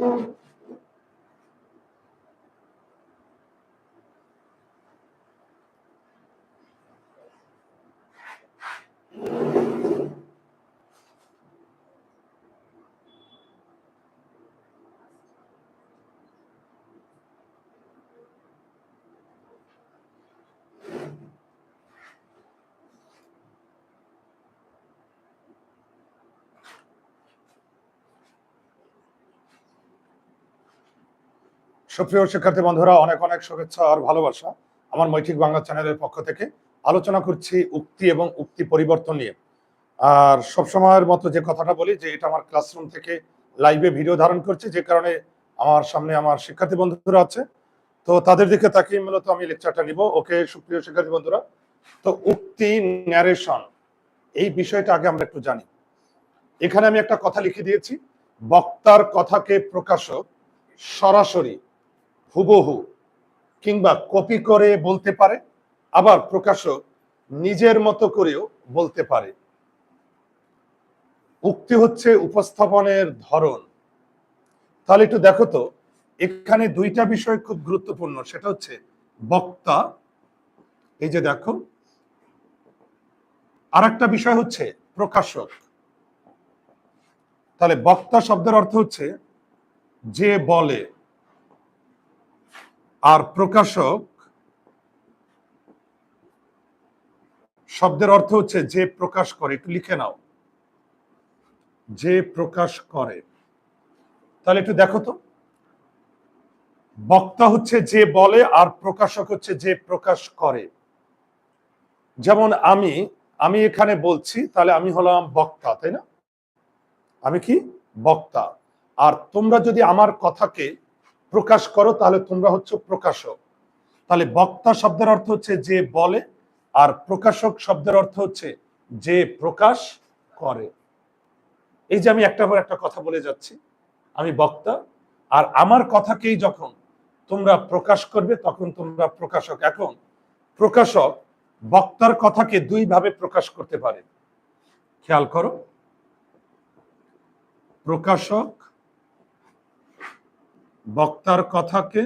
Mm-hmm. সুপ্রিয় শিক্ষার্থী বন্ধুরা, অনেক অনেক শুভেচ্ছা আর ভালোবাসা আমার মৈঠিক বাংলা চ্যানেলের পক্ষ থেকে। আলোচনা করছি উক্তি এবং উক্তি পরিবর্তন নিয়ে। আর সবসময়ের মতো যে কথাটা বলি, যে এটা আমার ক্লাসরুম থেকে লাইভে ভিডিও ধারণ করছি, যে কারণে আমার সামনে আমার শিক্ষার্থী বন্ধুরা আছে। তো তাদের দিকে তাকিয়ে মূলত আমি লেকচারটা নিব। ওকে, সুপ্রিয় শিক্ষার্থী বন্ধুরা, তো উক্তি ন্যারেশন এই বিষয়টা আগে আমরা একটু জানি। এখানে আমি একটা কথা লিখে দিয়েছি, বক্তার কথাকে প্রকাশক সরাসরি হুবহু কিংবা কপি করে বলতে পারে, আবার প্রকাশক নিজের মতো করেও বলতে পারে। উক্তি হচ্ছে উপস্থাপনের ধরন। তাহলে একটু দেখো তো, এখানে দুইটা বিষয় খুব গুরুত্বপূর্ণ, সেটা হচ্ছে বক্তা, এই যে দেখো। আর একটা বিষয় হচ্ছে প্রকাশক। তাহলে বক্তা শব্দের অর্থ হচ্ছে যে বলে। আর প্রকাশক শব্দের অর্থ হচ্ছে যে প্রকাশ করে, একটু লিখে নাও। যে প্রকাশ করে। তাহলে একটু দেখো তো। বক্তা হচ্ছে যে বলে আর প্রকাশক হচ্ছে যে প্রকাশ করে। যেমন আমি আমি এখানে বলছি, তাহলে আমি হলাম বক্তা, তাই না? আমি কি? বক্তা। আর তোমরা যদি আমার কথাকে প্রকাশ করো, তাহলে তোমরা হচ্ছে প্রকাশক। তাহলে বক্তা শব্দের অর্থ হচ্ছে যে বলে, আর প্রকাশক শব্দের অর্থ হচ্ছে যে প্রকাশ করে। এই যে আমি একটা পর একটা কথা বলে যাচ্ছি, আমি বক্তা, আর আমার কথাকেই যখন তোমরা প্রকাশ করবে, তখন তোমরা প্রকাশক। এখন প্রকাশক বক্তার কথাকে দুই ভাবে প্রকাশ করতে পারে। খেয়াল করো, প্রকাশক বক্তার কথাকে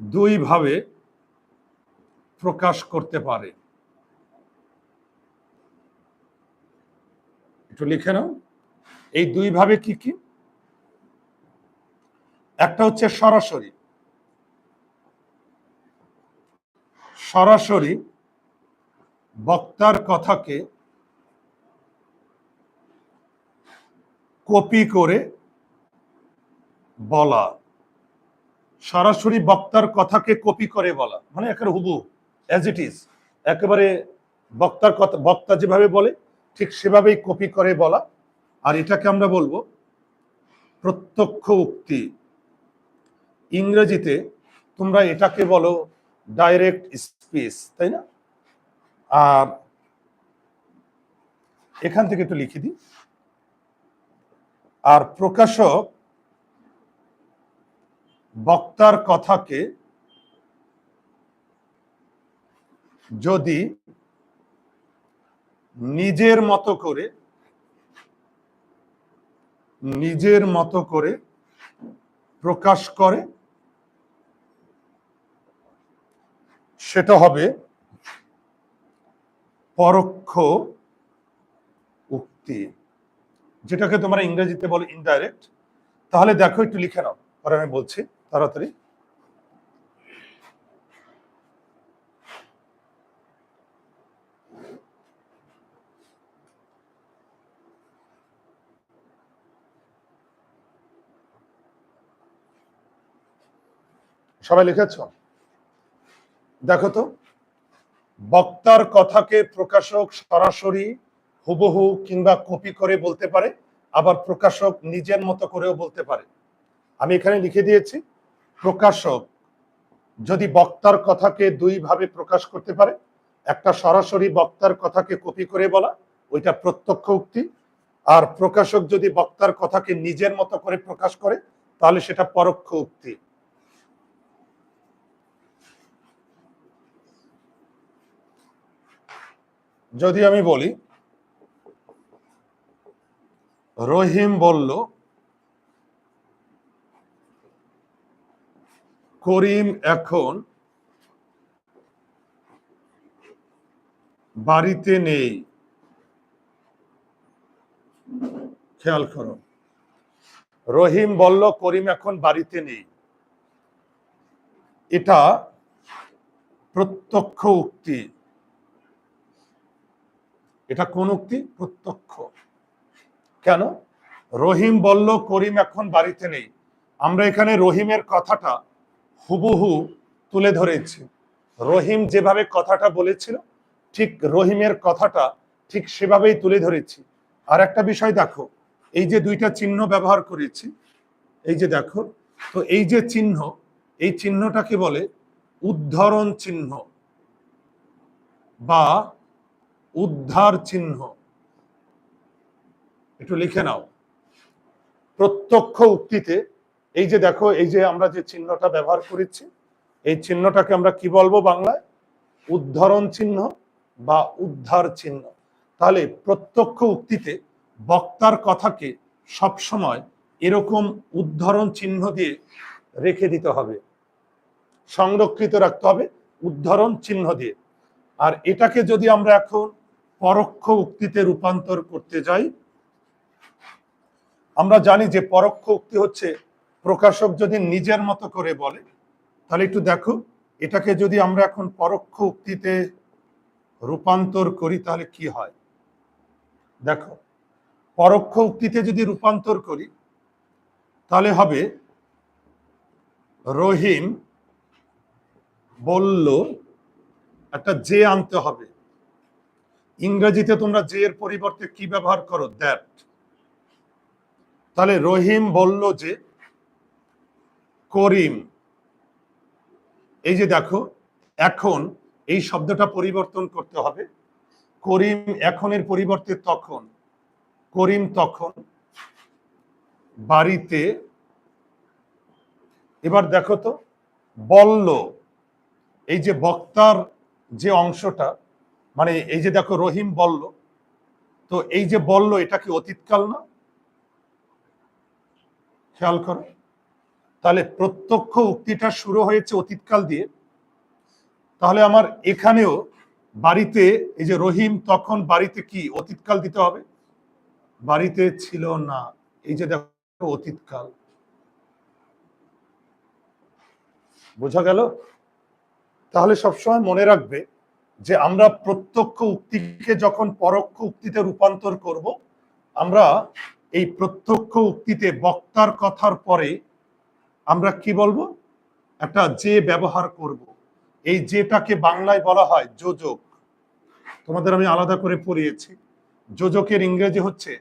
দুই ভাবে প্রকাশ করতে পারে। একটু লিখে নাও। এই দুই ভাবে কি কি? একটা হচ্ছে সরাসরি। সরাসরি বক্তার কথাকে কপি করে বলা। সরাসরি বক্তার কথাকে কপি করে বলা। মানে একেবারে হুবু অ্যাজ ইট ইজ একেবারে বক্তার কথা, বক্তা যেভাবে বলে, ঠিক সেভাবেই কপি করে বলা। আর এটাকে আমরা বলব প্রত্যক্ষ উক্তি। ইংরেজিতে তোমরা এটাকে বলো ডাইরেক্ট স্পিচ তাই না? আর এখান থেকে একটু লিখে দিই। আর প্রকাশক বক্তার কথাকে যদি নিজের মতো করে, নিজের মতো করে প্রকাশ করে, সেটা হবে পরোক্ষ উক্তি। যেটাকে তোমরা ইংরেজিতে বলো ইনডাইরেক্ট তাহলে দেখো, একটু লিখে নাও। পরে আমি বলছি। তাড়াতাড়ি। সবাই লিখেছ? দেখো তো, বক্তার কথাকে প্রকাশক সরাসরি হুবহু কিংবা কপি করে বলতে পারে, আবার প্রকাশক নিজের মতো করেও বলতে পারে। আমি এখানে লিখে দিয়েছি প্রকাশক যদি বক্তার কথাকে দুই ভাবে প্রকাশ করতে পারে, একটা সরাসরি বক্তার কথাকে কপি করে বলা, ওইটা প্রত্যক্ষ উক্তি, আর প্রকাশক যদি বক্তার কথাকে নিজের মতো করে প্রকাশ করে, তাহলে সেটা পরোক্ষ উক্তি। যদি আমি বলি, রহিম বলল করিম এখন বাড়িতে নেই। খেয়াল করো। রহিম বলল, করিম এখন বাড়িতে নেই। এটা প্রত্যক্ষ উক্তি। এটা কোন উক্তি? প্রত্যক্ষ। কেন? রহিম বলল, করিম এখন বাড়িতে নেই। আমরা এখানে রহিমের কথাটা হুবহু তুলে ধরেছি। রহিম যেভাবে কথাটা বলেছিল, ঠিক রহিমের কথাটা ঠিক সেভাবেই তুলে ধরেছি। আর একটা বিষয় দেখো, এই যে দুইটা চিহ্ন ব্যবহার করেছি, এই যে দেখো, তো এই যে চিহ্ন, এই চিহ্নটাকে বলে উদ্ধরণ চিহ্ন বা উদ্ধার চিহ্ন। একটু লিখে নাও। প্রত্যক্ষ উক্তিতে এই যে দেখো, এই যে আমরা যে চিহ্নটা ব্যবহার করেছি, এই চিহ্নটাকে আমরা কি বলব বাংলায়? উদ্ধরণ চিহ্ন বা উদ্ধার চিহ্ন। তাহলে প্রত্যক্ষ উক্তিতে বক্তার কথাকে সবসময় এরকম উদ্ধরণ চিহ্ন দিয়ে রেখে দিতে হবে। সংরক্ষিত রাখতে হবে উদ্ধরণ চিহ্ন দিয়ে। আর এটাকে যদি আমরা এখন পরোক্ষ উক্তিতে রূপান্তর করতে যাই, আমরা জানি যে পরোক্ষ উক্তি হচ্ছে প্রকাশক যদি নিজের মতো করে বলে, তাহলে একটু দেখো, এটাকে যদি আমরা এখন পরোক্ষ উক্তিতে রূপান্তর করি, তাহলে কি হয়? দেখো, পরোক্ষ উক্তিতে যদি রূপান্তর করি, তাহলে হবে, রহিম বলল, একটা যে আনতে হবে। ইংরেজিতে তোমরা যে এর পরিবর্তে কি ব্যবহার করো? দ্যাট। তাহলে রহিম বলল যে করিম। এই যে দেখো, এখন এই শব্দটা পরিবর্তন করতে হবে। করিম এখনের পরিবর্তে তখন, করিম তখন বাড়িতে, এবার দেখো তো, বলল, এই যে বক্তার যে অংশটা মানে এই যে দেখো রহিম বলল, তো এই যে বলল, এটা কি অতীতকাল না? খেয়াল করো। তাহলে প্রত্যক্ষ উক্তিটা শুরু হয়েছে অতীতকাল দিয়ে। তাহলে আমার এখানেও বাড়িতে, এই যে রহিম, তখন বাড়িতে কি অতীতকাল দিতে হবে? বাড়িতে ছিল না। এই যে দেখো অতীতকাল। বোঝা গেল? তাহলে সবসময় মনে রাখবে যে আমরা প্রত্যক্ষ উক্তিকে যখন পরোক্ষ উক্তিতে রূপান্তর করব, আমরা এই প্রত্যক্ষ উক্তিতে বক্তার কথার পরে আমরা কি বলব? একটা যে ব্যবহার করব। এই যেটাকে বাংলায় বলা হয় যোজক। তোমাদের আমি আলাদা করে পড়িয়েছি। যোজকের ইংরেজি হচ্ছে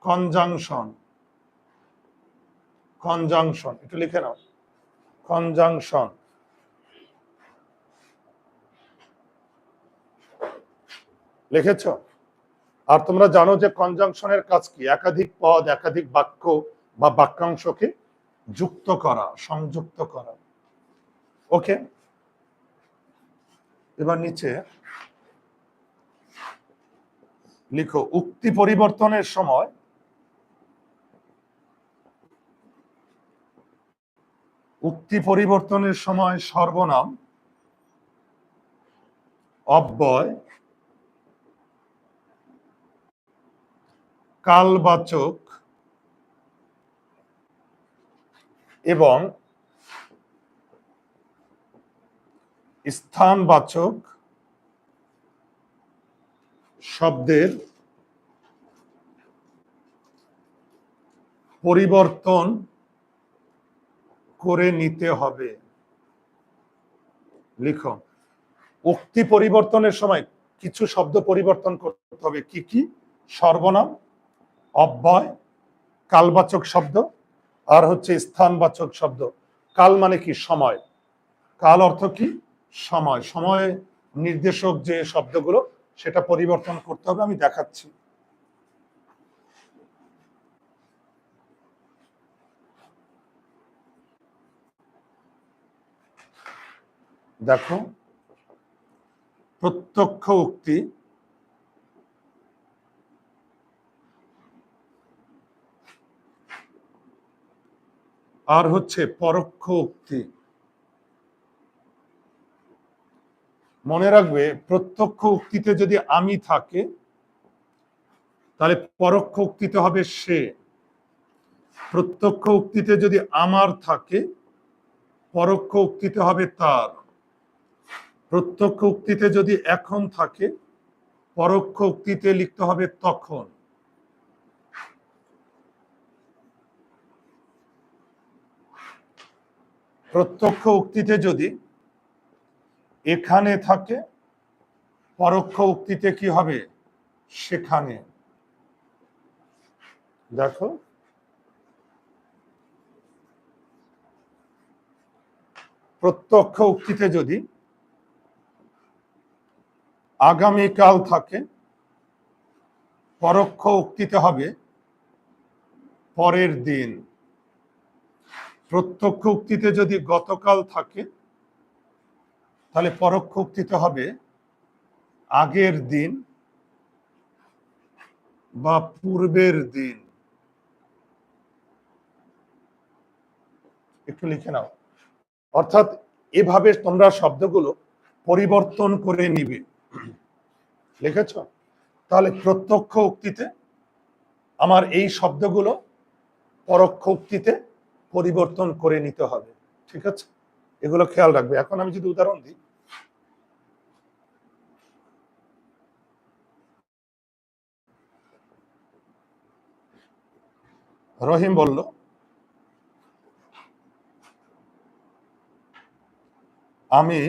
কনজাংশন কনজাংশন একটু লিখে নাও। কনজাংশন লিখেছ? আর তোমরা জানো যে কনজাংশনের কাজ কি? একাধিক পদ, একাধিক বাক্য বা বাক্যাংশকে যুক্ত করা, সংযুক্ত করা। ওকে? এবার নিচে লিখো, উক্তি পরিবর্তনের সময় উক্তি পরিবর্তনের সময় সর্বনাম, অব্যয়, কালবাচক এবং স্থানবাচক শব্দের পরিবর্তন করে নিতে হবে। লিখো। উক্তি পরিবর্তনের সময় কিছু শব্দ পরিবর্তন করতে হবে। কি কি? সর্বনাম, অব্যয়, কালবাচক শব্দ। আর হচ্ছে স্থানবাচক শব্দ। কাল মানে কি? সময়। কাল অর্থ কি? সময়। সময় নির্দেশক যে শব্দগুলো, সেটা পরিবর্তন করতে হবে, আমি দেখাচ্ছি। দেখো, প্রত্যক্ষ উক্তি আর হচ্ছে পরোক্ষ উক্তি। মনে রাখবে, প্রত্যক্ষ উক্তিতে যদি আমি থাকে, তাহলে পরোক্ষ উক্তিতে হবে সে। প্রত্যক্ষ উক্তিতে যদি আমার থাকে, পরোক্ষ উক্তিতে হবে তার। প্রত্যক্ষ উক্তিতে যদি এখন থাকে, পরোক্ষ উক্তিতে লিখতে হবে তখন। প্রত্যক্ষ উক্তিতে যদি এখানে থাকে, পরোক্ষ উক্তিতে কি হবে? সেখানে। দেখো। প্রত্যক্ষ উক্তিতে যদি আগামীকাল থাকে, পরোক্ষ উক্তিতে হবে পরের দিন। প্রত্যক্ষ উক্তিতে যদি গতকাল থাকে, তাহলে পরোক্ষ উক্তিতে হবে আগের দিন বা পূর্বের দিন। একটু লিখে নাও। অর্থাৎ এভাবে তোমরা শব্দগুলো পরিবর্তন করে নিবে। লিখেছ? তাহলে প্রত্যক্ষ উক্তিতে আমার এই শব্দগুলো পরোক্ষ উক্তিতে পরিবর্তন করে নিতে হবে। ঠিক আছে? এগুলো খেয়াল রাখবে। এখন আমি যদি উদাহরণ দিই। রহিম বলল, আমি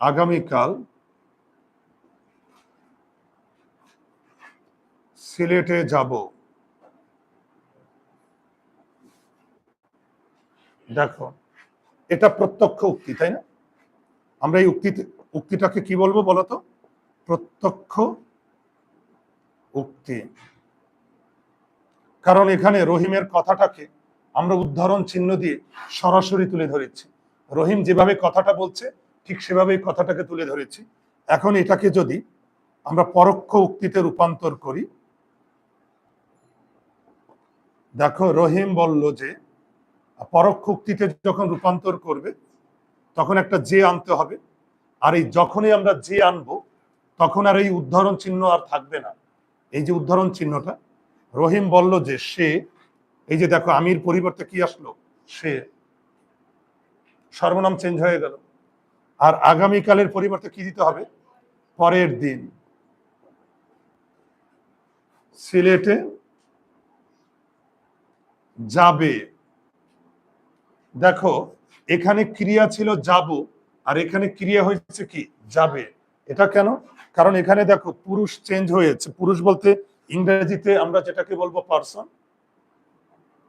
আগামীকাল সিলেটে যাব। দেখো, এটা প্রত্যক্ষ উক্তি, তাই না? আমরা এই উক্তি, উক্তিটাকে কি বলব বলতো প্রত্যক্ষ উক্তি। কারণ এখানে রহিমের কথাটাকে আমরা উদাহরণ চিহ্ন দিয়ে সরাসরি তুলে ধরেছি। রহিম যেভাবে কথাটা বলছে, ঠিক সেভাবেই কথাটাকে তুলে ধরেছি। এখন এটাকে যদি আমরা পরোক্ষ উক্তিতে রূপান্তর করি, দেখো, রহিম বলল যে পরোক্ষ উক্তিতে যখন রূপান্তর করবে, তখন একটা যে আনতে হবে। আর এই যখনই আমরা যে আনব, তখন আর এই উদাহরণ চিহ্ন আর থাকবে না। এই যে উদাহরণ চিহ্নটা, রহিম বলল যে সে, এই যে দেখো আমির পরিবর্তে কি আসলো? সে। সর্বনাম চেঞ্জ হয়ে গেল। আর আগামীকালের পরিবর্তে কি দিতে হবে? পরের দিন। সিলেটে যাবে। দেখো, এখানে ক্রিয়া ছিল যাব, আর এখানে ক্রিয়া হয়েছে কি? যাবে। এটা কেন? কারণ এখানে দেখো, পুরুষ চেঞ্জ হয়েছে। পুরুষ বলতে ইংরেজিতে আমরা যেটাকে বলব পার্সন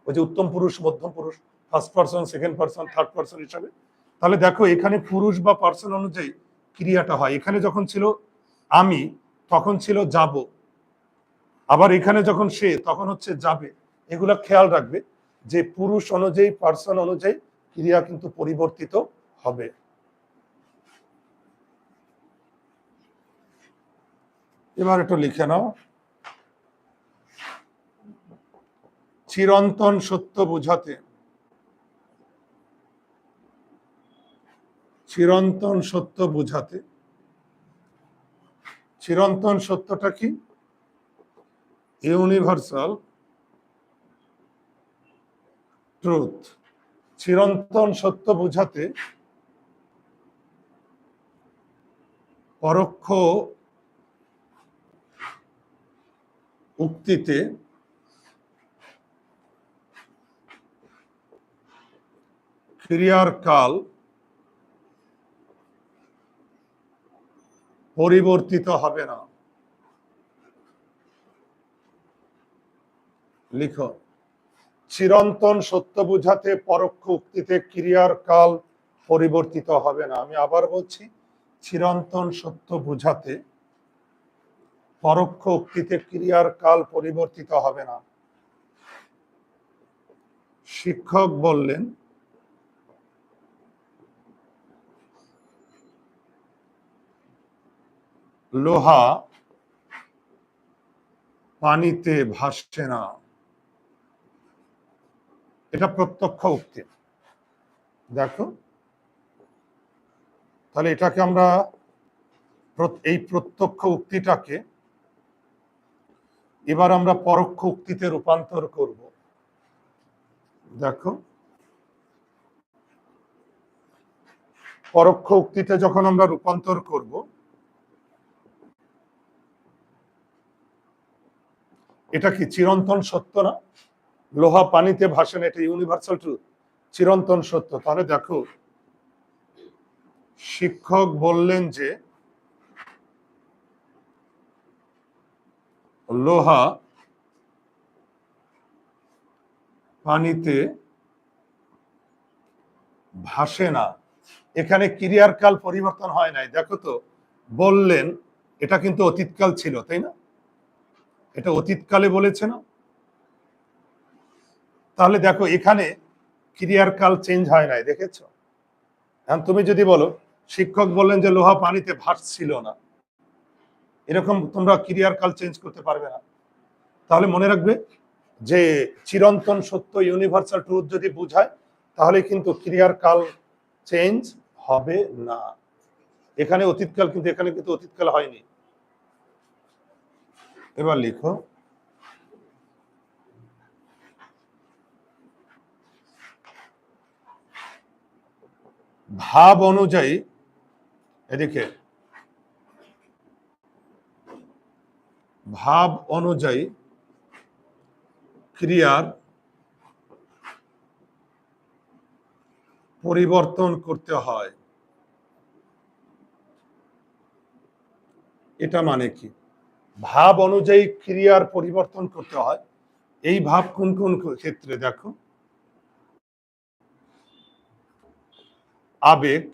ওই যে উত্তম পুরুষ, মধ্যম পুরুষ first person second person third person হিসাবে। তাহলে দেখো, এখানে পুরুষ বা পার্সন অনুযায়ী ক্রিয়াটা হয়। এখানে যখন ছিল আমি, তখন ছিল যাব। আবার এখানে যখন সে, তখন হচ্ছে যাবে। এগুলা খেয়াল রাখবে। যে পুরুষ অনুযায়ী পার্সন অনুযায়ী ক্রিয়া কিন্তু পরিবর্তিত হবে। এবার একটু লিখে নাও। চিরন্তন সত্য বুঝাতে। চিরন্তন সত্য বুঝাতে। চিরন্তন সত্যটা কি? ইউনিভার্সাল ট্রুথ চিরন্তন সত্য বুঝাতে পরোক্ষ উক্তিতে ক্রিয়ার কাল পরিবর্তিত হবে না। লিখো। চিরন্তন সত্য বুঝাতে পরোক্ষ উক্তিতে ক্রিয়ার কাল পরিবর্তিত হবে না। আমি আবার বলছি, চিরন্তন সত্য বুঝাতে পরোক্ষ উক্তিতে ক্রিয়ার কাল পরিবর্তিত হবে না। শিক্ষক বললেন, লোহা পানিতে ভাসছে না। এটা প্রত্যক্ষ উক্তি। দেখো, তাহলে এটাকে আমরা এই প্রত্যক্ষ উক্তিটাকে এবার আমরা পরোক্ষ উক্তিতে রূপান্তর করব। দেখো, পরোক্ষ উক্তিতে যখন আমরা রূপান্তর করব, এটা কি চিরন্তন সত্য না? লোহা পানিতে ভাসে না এটা ইউনিভার্সাল ট্রুথ চিরন্তন সত্য। তাহলে দেখো, শিক্ষক বললেন যে, লোহা পানিতে ভাসে না। এখানে ক্রিয়ার কাল পরিবর্তন হয় নাই। দেখো তো, বললেন, এটা কিন্তু অতীতকাল ছিল, তাই না? এটা অতীতকালে বলেছে না? তাহলে দেখো, এখানে ক্রিয়ার কাল চেঞ্জ হয় নাই, দেখেছ? এখন তুমি যদি বলো, শিক্ষক বললেন যে লোহা পানিতে ভাসছিল না। এরকম তোমরা ক্রিয়ার কাল চেঞ্জ করতে পারবে না। তাহলে মনে রাখবে যে চিরন্তন সত্য ইউনিভার্সাল ট্রুথ যদি বুঝায়, তাহলে কিন্তু ক্রিয়ার কাল চেঞ্জ হবে না। এখানে অতীতকাল কিন্তু, এখানে কিন্তু অতীতকাল হয়নি। এবার লিখো। ভাব অনুযায়ী, এদিকে, ভাব অনুযায়ী ক্রিয়ার পরিবর্তন করতে হয়। এটা মানে কি? ভাব অনুযায়ী ক্রিয়ার পরিবর্তন করতে হয়। এই ভাব কোন কোন ক্ষেত্রে দেখো? আবেগ,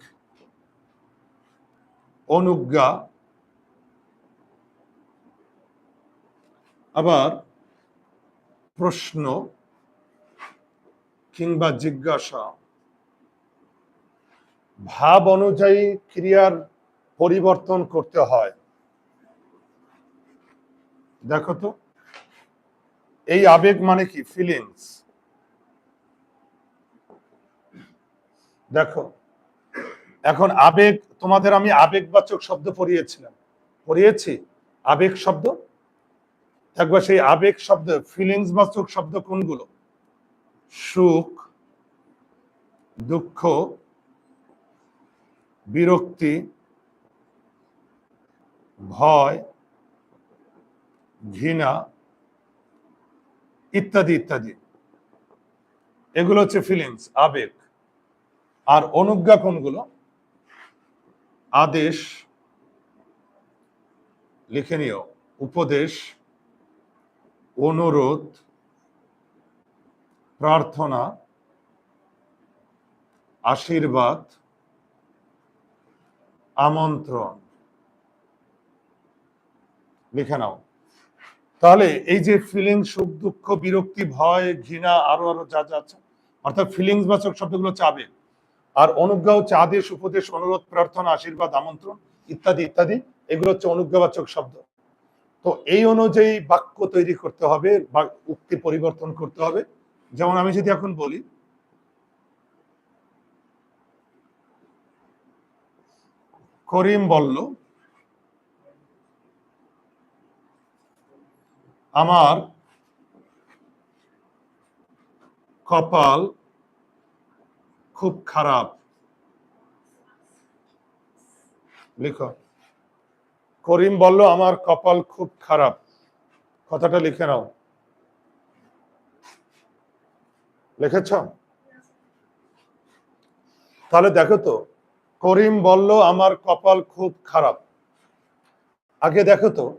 অনুজ্ঞা, আবার প্রশ্ন কিংবা জিজ্ঞাসা। ভাব অনুযায়ী ক্রিয়ার পরিবর্তন করতে হয়। দেখো তো, এই আবেগ মানে কি? ফিলিংস দেখো এখন আবেগ, তোমাদের আমি আবেগবাচক শব্দ পড়িয়েছিলাম। পড়িয়েছি? আবেগ শব্দ? একবার সেই আবেগ শব্দ ফিলিংস বাচক শব্দ কোনগুলো? সুখ, দুঃখ, বিরক্তি, ভয়, ঘৃণা ইত্যাদি ইত্যাদি। এগুলো হচ্ছে ফিলিংস আবেগ। আর অনুজ্ঞা কোনগুলো? আদেশ লিখে নিও, উপদেশ, অনুরোধ, প্রার্থনা, আশীর্বাদ, আমন্ত্রণ। লিখে নাও। তাহলে এই যে ফিলিং সুখ, দুঃখ, বিরক্তি, ভয়, ঘৃণা, আরও আরও যা যা আছে, অর্থাৎ ফিলিংস বাচক শব্দগুলো আবেগ আর অনুজ্ঞা হচ্ছে আদেশ, উপদেশ, অনুরোধ, প্রার্থনা, আশীর্বাদ, আমন্ত্রণ ইত্যাদি ইত্যাদি। এগুলো হচ্ছে অনুজ্ঞাবাচক শব্দ। তো এই অনুযায়ী বাক্য তৈরি করতে হবে বা উক্তি পরিবর্তন করতে হবে। যেমন আমি যদি এখন বলি, করিম বলল, আমার কপাল খুব খারাপ। লিখো। করিম বলল, আমার কপাল খুব খারাপ। কথাটা লিখে নাও। লিখেছ? তাহলে দেখো তো, করিম বলল, আমার কপাল খুব খারাপ। আগে দেখো তো,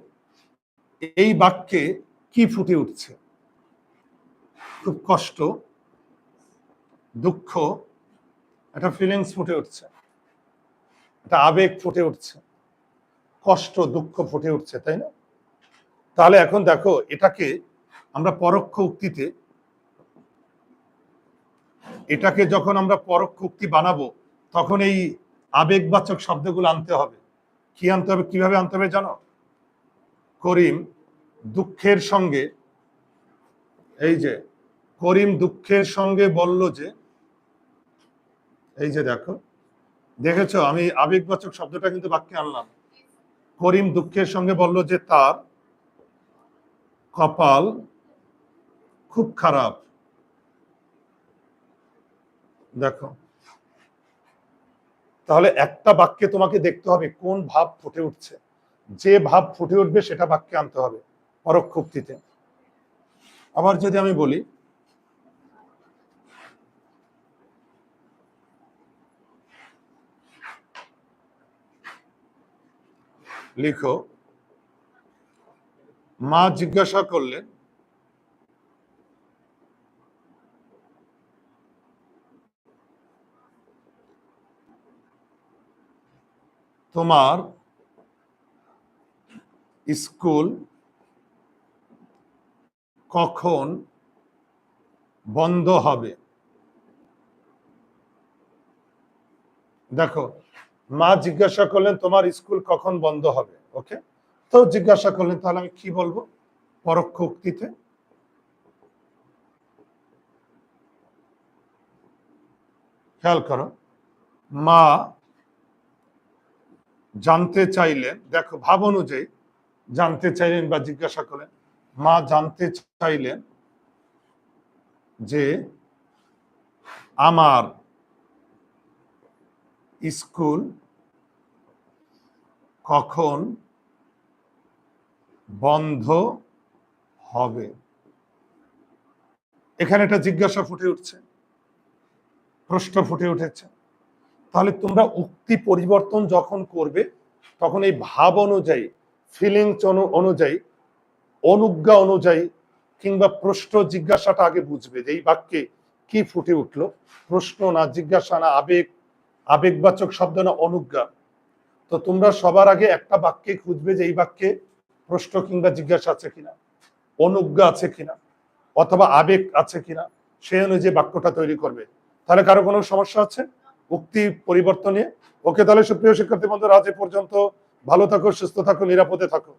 এই বাক্যে কি ফুটে উঠছে? খুব কষ্ট, দুঃখ একটা ফিলিংস ফুটে উঠছে। একটা আবেগ ফুটে উঠছে। কষ্ট, দুঃখ ফুটে উঠছে, তাই না? তাহলে এখন দেখো, এটাকে আমরা পরোক্ষ উক্তিতে, এটাকে যখন আমরা পরোক্ষ উক্তি বানাবো, তখন এই আবেগবাচক শব্দগুলো আনতে হবে। কি আনতে হবে, কীভাবে আনতে হবে জানো? করিম দুঃখের সঙ্গে, এই যে, করিম দুঃখের সঙ্গে বলল যে এই যে দেখো, দেখেছ? আমি আবেগবাচক শব্দটা কিন্তু বাক্যে আনলাম। করিম দুঃখের সঙ্গে বলল যে তার কপাল খুব খারাপ। দেখো, তাহলে একটা বাক্যে তোমাকে দেখতে হবে কোন ভাব ফুটে উঠছে। যে ভাব ফুটে উঠবে সেটা বাক্যে আনতে হবে পরোক্ষ আবার যদি আমি বলি লিখো। মা জিজ্ঞাসা করলেন তোমার স্কুল কখন বন্ধ হবে? দেখো মা জিজ্ঞাসা করলেন, তোমার স্কুল কখন বন্ধ হবে? ওকে? তো জিজ্ঞাসা করলেন, তাহলে আমি কি বলব পরোক্ষ উক্তিতে? খেয়াল করো, মা জানতে চাইলেন দেখো ভাব অনুযায়ী জানতে চাইলেন বা জিজ্ঞাসা করলেন, মা জানতে চাইলেন যে আমার স্কুল কখন বন্ধ হবে? এখানে একটা জিজ্ঞাসা ফুটে উঠছে, প্রশ্ন ফুটে উঠেছে। তাহলে তোমরা উক্তি পরিবর্তন যখন করবে, তখন এই ভাব অনুযায়ী ফিলিংস অনুযায়ী, অনুজ্ঞা অনুযায়ী, কিংবা প্রশ্ন জিজ্ঞাসাটা আগে বুঝবে যে এই বাক্যে কি ফুটে উঠল। প্রশ্ন না জিজ্ঞাসা, না আবেগ আবেগবাচক শব্দ না অনুজ্ঞা? তো তোমরা সবার আগে একটা বাক্যে খুঁজবে যে এই বাক্যে প্রশ্ন কিংবা জিজ্ঞাসা আছে কিনা, অনুজ্ঞা আছে কিনা, অথবা আবেগ আছে কিনা, সেই অনুযায়ী বাক্যটা তৈরি করবে। তাহলে কারও কোনো সমস্যা আছে? উক্তি পরিবর্তনে ওকে তাহলে সুপ্রিয় শিক্ষার্থী বন্ধুরা, আজ পর্যন্ত। ভালো থাকো, সুস্থ থাকো, নিরাপদে থাকো।